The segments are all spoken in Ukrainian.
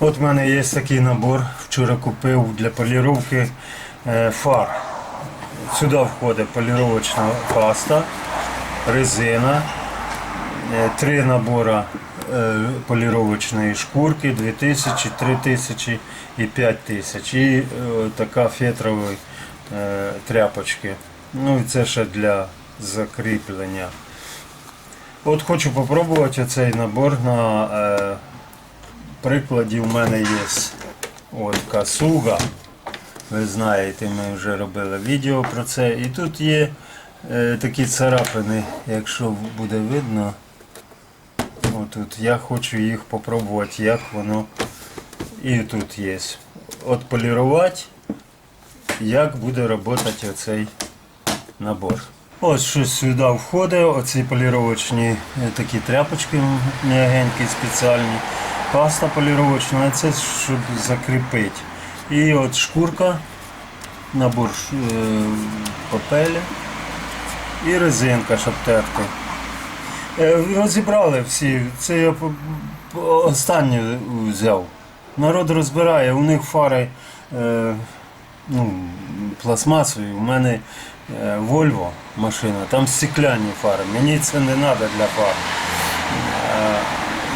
От в мене є такий набор. Вчора купив для поліровки е, фар. Сюди входить поліровочна паста, резина, е, три набори е, поліровочної шкурки 2000, 3000 і 5000. І така фетрової тряпочки. Ну і це ще для закріплення. От хочу попробувати цей набор на прикладі. У мене є от касуга. Ви знаєте, ми вже робили відео про це. І тут є е, такі царапини, якщо буде видно. Отут. Я хочу їх попробувати, як воно і тут є. От полірувати, як буде працювати оцей набор. Ось щось сюди входить, оці поліровочні е, такі тряпочки м'ягенькі, спеціальні. Паста поліровочна, а це щоб закріпити. І от шкурка, набор е, папеля і резинка, щоб терти. Е, Розібрали всі. Це я останнє взяв. Народ розбирає, у них фари ну, пластмасові, у мене Volvo машина, там стекляні фари. Мені це не треба для фар. Е,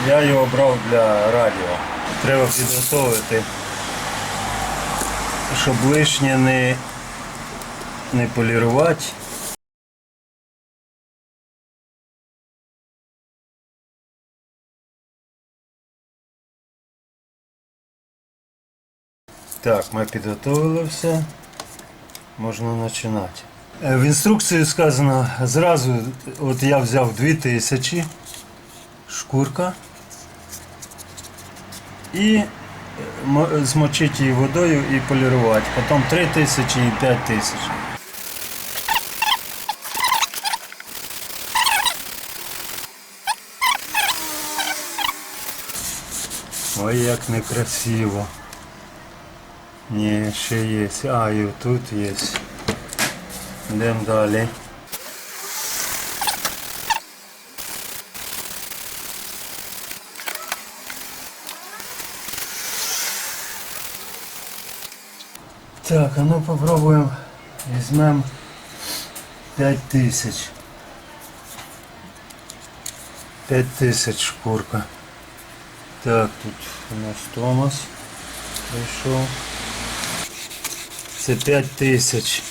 я його брав для радіо. Треба підготовити, щоб лишнє не, не полірувати. Так, ми підготовили все. Можна починати. Е, В інструкції сказано зразу, от я взяв 2000 шкурка і е, змочити її водою і полірувати. Потім 3000 і 5000. Ой, як некрасиво. Ні, ще є. А, і тут є. Йдемо далі. Так, а ну попробуємо. Візьмемо 5000. 5000 шкурка. Так, тут у нас Томас прийшов. Це 5 тисяч.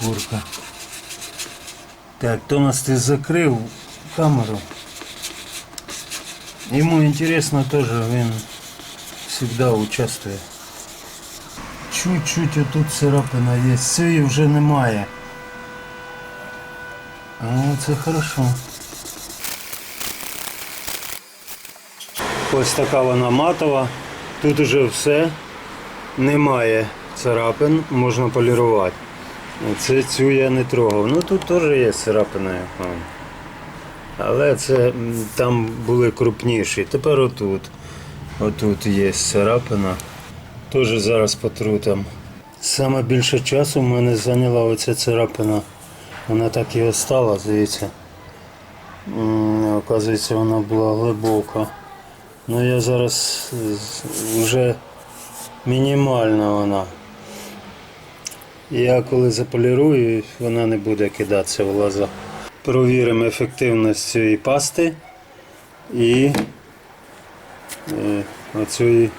Шкурка. Так, Томас, ти закрив камеру. Йому інтересно теж, він завжди участвує. Чуть-чуть отут царапина є. Цієї вже немає. О, це хорошо. Ось така вона матова. Тут уже все. Немає царапин, можна полірувати. Це цю я не трогав. Ну тут теж є царапини. Але це там були крупніші. Тепер отут. Отут є царапина. Теж зараз потру там. Саме більше часу в мене зайняла оця царапина. Вона так і остала, здається. Оказується, вона була глибока. Ну я зараз вже мінімальна вона. Я коли заполірую, вона не буде кидатися в глаза. Провіримо ефективність цієї пасти і е, оцієї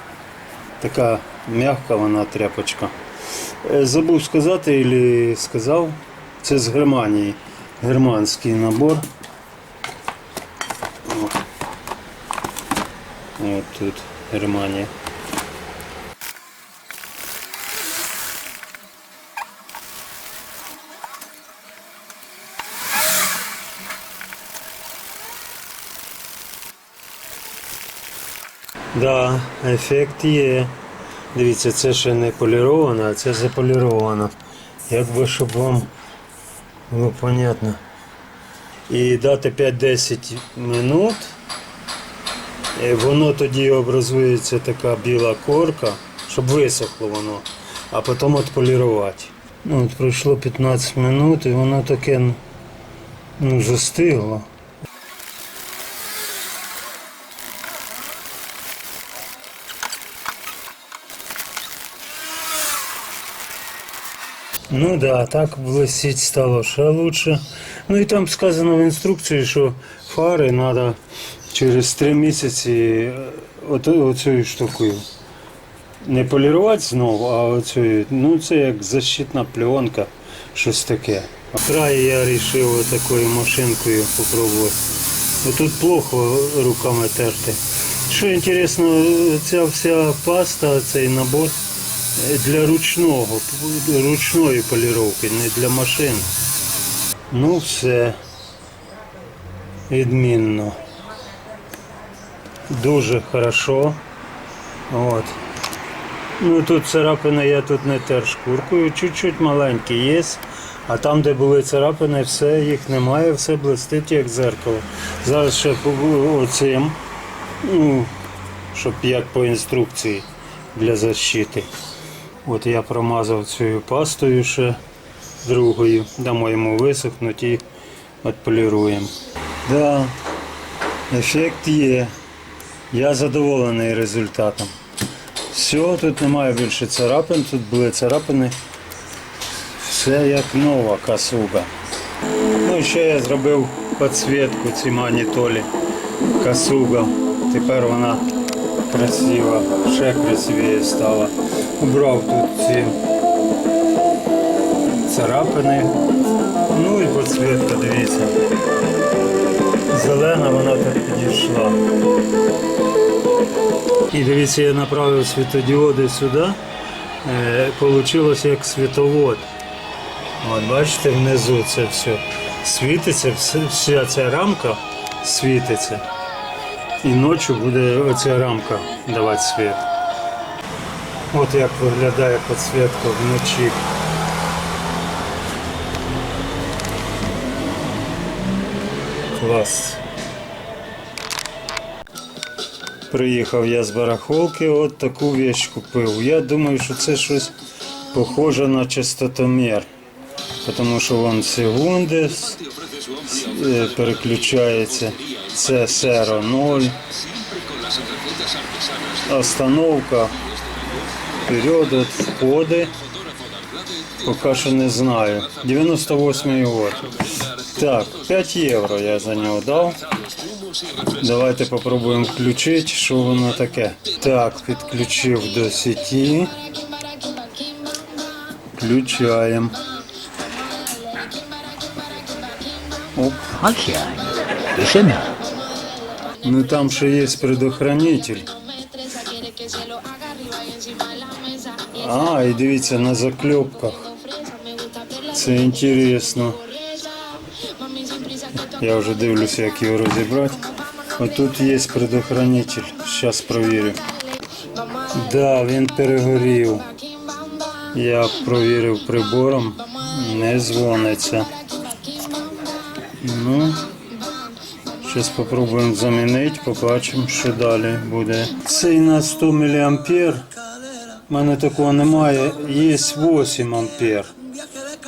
така м'яка вона тряпочка. Е, Забув сказати, або сказав, це з Германії. Германський набор. От тут Германія. Да, ефект є. Дивіться, це ще не поліровано, а це заполіровано. Якби щоб вам було понятно. І дати 5-10 минут. Е, Воно тоді образується така біла корка, щоб висохло воно, а потім отполірувати. Ну, от пройшло 15 минут і воно таке ну, застигло. Ну да, так блистіть стало ще лучше. Ну і там сказано в інструкції, що фари треба через три місяці е, оцею штукою. Не полірувати знову, а оцею, ну це як защитна пленка, щось таке. Край я вирішив такою машинкою спробувати. Тут плохо руками терти. Що інтересно, ця вся паста, цей набор для ручного, ручної поліровки, не для машин. Ну все. Відмінно. Дуже хорошо. От. Ну тут царапини я тут не тер шкуркою, чуть-чуть маленькі є. А там, де були царапини, все, їх немає, все блистить як зеркало. Зараз ще оцим, ну, щоб як по інструкції для защити. От я промазав цією пастою ще другою. Дамо йому висохнути і відполіруємо. Да, ефект є. Я задоволений результатом. Все, тут немає більше царапин, тут були царапини. Все як нова касуга. Ну і ще я зробив підсвітку цій манітолі. Касуга. Тепер вона красива, ще красивіше стала. Убрав тут ці царапини. Ну і підсвітка, дивіться. Зелена вона так підійшла. І дивіться, я направив світодіоди сюди. Е, Получилось як світовод. От бачите, внизу це все світиться, вся ця рамка світиться. І ночі буде оця рамка давати світ. От як виглядає підсвітка вночі. Клас. Приїхав я з барахолки, от таку вещь купив. Я думаю, що це щось похоже на частотомір. Тому що вон секунди е, переключається. Це серо 0. Остановка. Вперед, от входи. Поки що не знаю. 98 год. Так, 5 євро я за нього дав. Давайте попробуємо включити, що воно таке. Так, підключив до сеті. Включаємо. Оп. Тишина. Ну там ще є предохранитель. А, і дивіться на заклепках. Це інтересно. Я вже дивлюся, як його розібрати. Отут є предохранитель. Зараз провірю. Да, він перегорів. Я провірив прибором. Не дзвониться. Ну, зараз спробуємо замінити, побачимо, що далі буде. Цей на 100 мА. У мене такого немає. Є 8 ампер.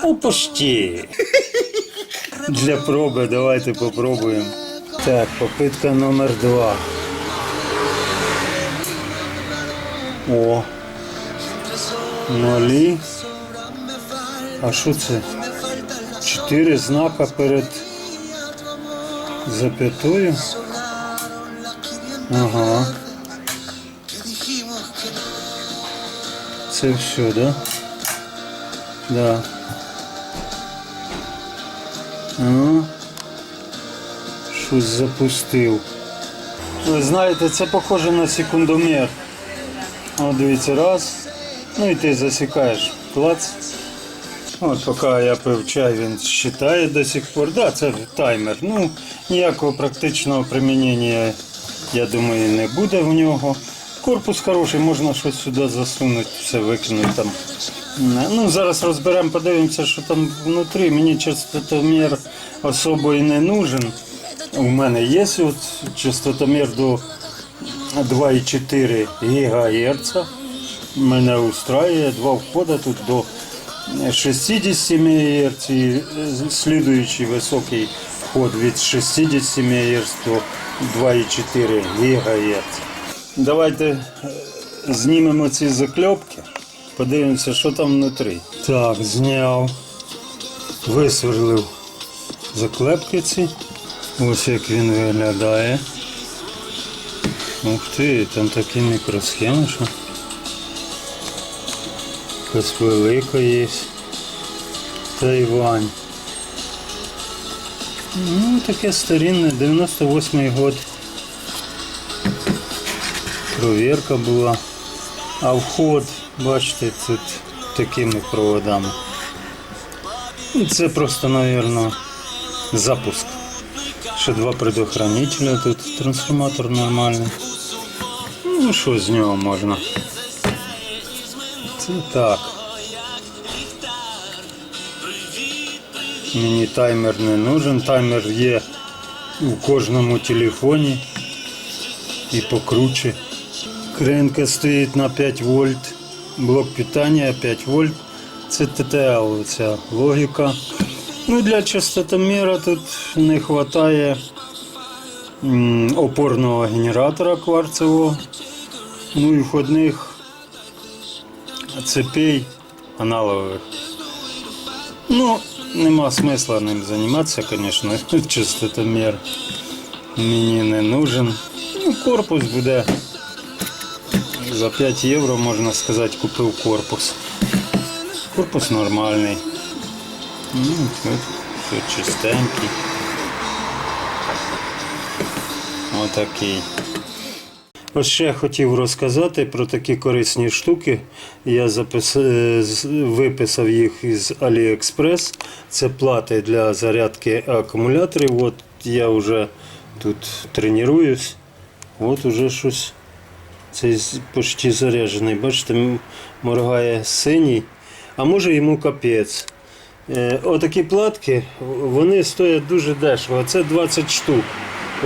Ну. Для проби давайте попробуємо. Так, попитка номер два. О. Нолі. А що це? Чотири знака перед запятою. Ага. Це все, да? Да. Ну, щось запустив. Ви знаєте, це похоже на секундомер. О, дивіться, раз. Ну і ти засікаєш. Клац. От поки я пив чай, він вважає до сих пор. Да, це таймер. Ну, ніякого практичного примінення, я думаю, не буде в нього. Корпус хороший, можна щось сюди засунути, все викинути там. Ну, зараз розберемо, подивимося, що там внутрі. Мені частотомір особо і не нужен. У мене є от частотомір до 2,4 ГГц. Мене устраює два входи тут до 60 МГц слідуючий високий вход від 60 МГц до 2,4 ГГц. Давайте е, знімемо ці закльопки, Подивимося, що там внутрі. Так, зняв. Висверлив заклепки ці. Ось як він виглядає. Ух ти, там такі мікросхеми, що. Якась велика є. Тайвань. Ну, таке старинне, 98-й год. Провірка була. А вход, бачите, тут такими проводами. Ну, Це просто, мабуть, запуск. Ще два предохранителя, тут трансформатор нормальний. Ну, що з нього можна? Це так. Мені таймер не нужен. Таймер є у кожному телефоні і покруче. Кринка стоїть на 5 вольт. Блок питання 5 вольт. Це ТТЛ, ця логіка. Ну, для частотоміра тут не вистачає опорного генератора кварцевого. Ну і входних цепей аналогових. Ну, нема смисла ним займатися, звісно, частотомір мені не нужен. Ну, корпус буде за 5 євро, можна сказати, купив корпус. Корпус нормальний. Ну, тут, тут чистенький. Отакий. Ось ще я хотів розказати про такі корисні штуки. Я запис... е, виписав їх із AliExpress. Це плати для зарядки акумуляторів. От я вже тут тренуюсь. От уже щось. Цей почти заряджений. Бачите, моргає синій. А може йому капець. Е, Отакі платки, вони стоять дуже дешево. Це 20 штук.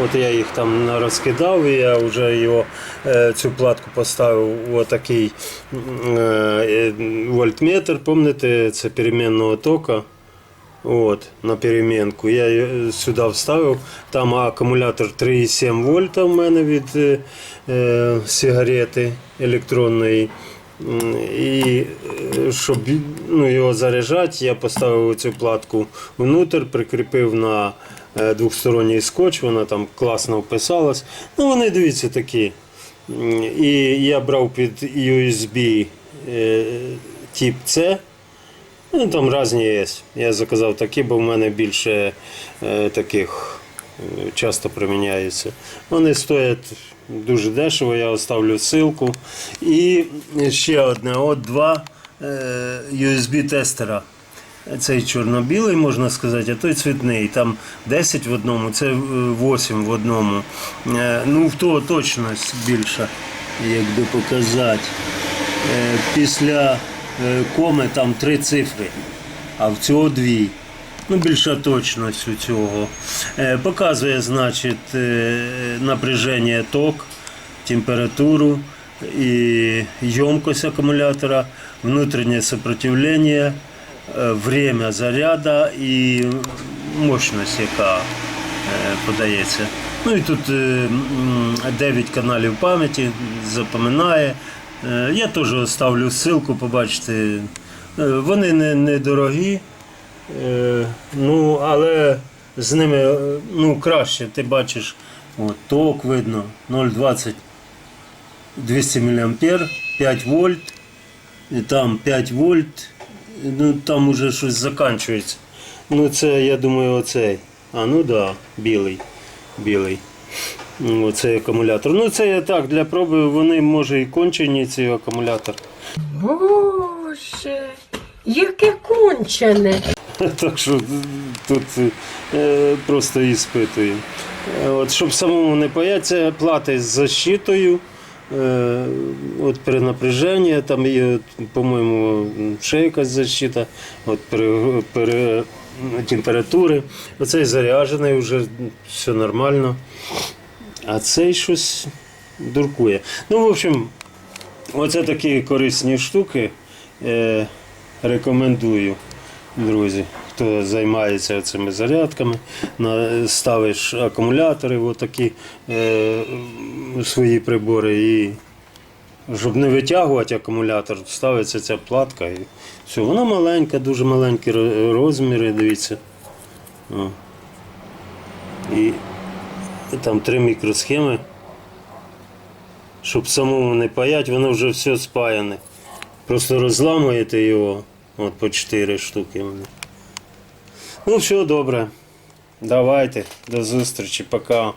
От я їх там розкидав, і я вже його, е, цю платку поставив у отакий е, вольтметр. Пам'ятаєте, це перемінного тока. От, на перемінку. Я її сюди вставив. Там акумулятор 3,7 вольта в мене від е, е, сигарети електронної. І щоб ну, його заряджати, я поставив цю платку внутрь, прикріпив на двохсторонній скотч, вона там класно вписалась. Ну, вони дивіться такі. І я брав під USB тип C. Ну, там різні є. Я заказав такі, бо в мене більше е, таких е, часто приміняються. Вони стоять дуже дешево, я оставлю ссылку. І ще одне, от два е, USB-тестера. Цей чорно-білий, можна сказати, а той цвітний. Там 10 в одному, це е, 8 в одному. Е, Ну, в того точність більша, як би показати. Е, Після е, коми там три цифри, а в цього дві. Ну, більша точність у цього. Е, Показує, значить, е, напряження ток, температуру і ємкость акумулятора, внутрішнє сопротивлення, е, время заряду і мощність, яка е, подається. Ну і тут 9 каналів пам'яті запам'ятає. Е, Я теж ставлю ссылку, побачите. Вони не, не дорогі, е, ну, але з ними е, ну, краще. Ти бачиш, от, ток видно 0,20 200 мА, 5 вольт, і там 5 вольт, ну там уже щось закінчується. Ну це, я думаю, оцей. А, ну да, білий. Білий. Оцей акумулятор. Ну це я так для проби, вони може і кончені ці акумулятори. Боже, яке кончене. Так що тут е, просто іспитуємо. Е, От, щоб самому не боятися, плати з защитою. Е, от перенапряження, там є, по-моєму, ще якась защита, от пере, пере, температури. Оцей заряджений вже все нормально. А цей щось дуркує. Ну, в общем, оце такі корисні штуки. Е, рекомендую, друзі. Хто займається цими зарядками, ставиш акумулятори, отакі, е, свої прибори і щоб не витягувати акумулятор, ставиться ця платка і все. Вона маленька, дуже маленькі розміри, дивіться. О. І там три мікросхеми. Щоб самому не паять, воно вже все спаяне. Просто розламуєте його, от по 4 штуки. Ну, все добре. Давайте, до зустрічі, пока.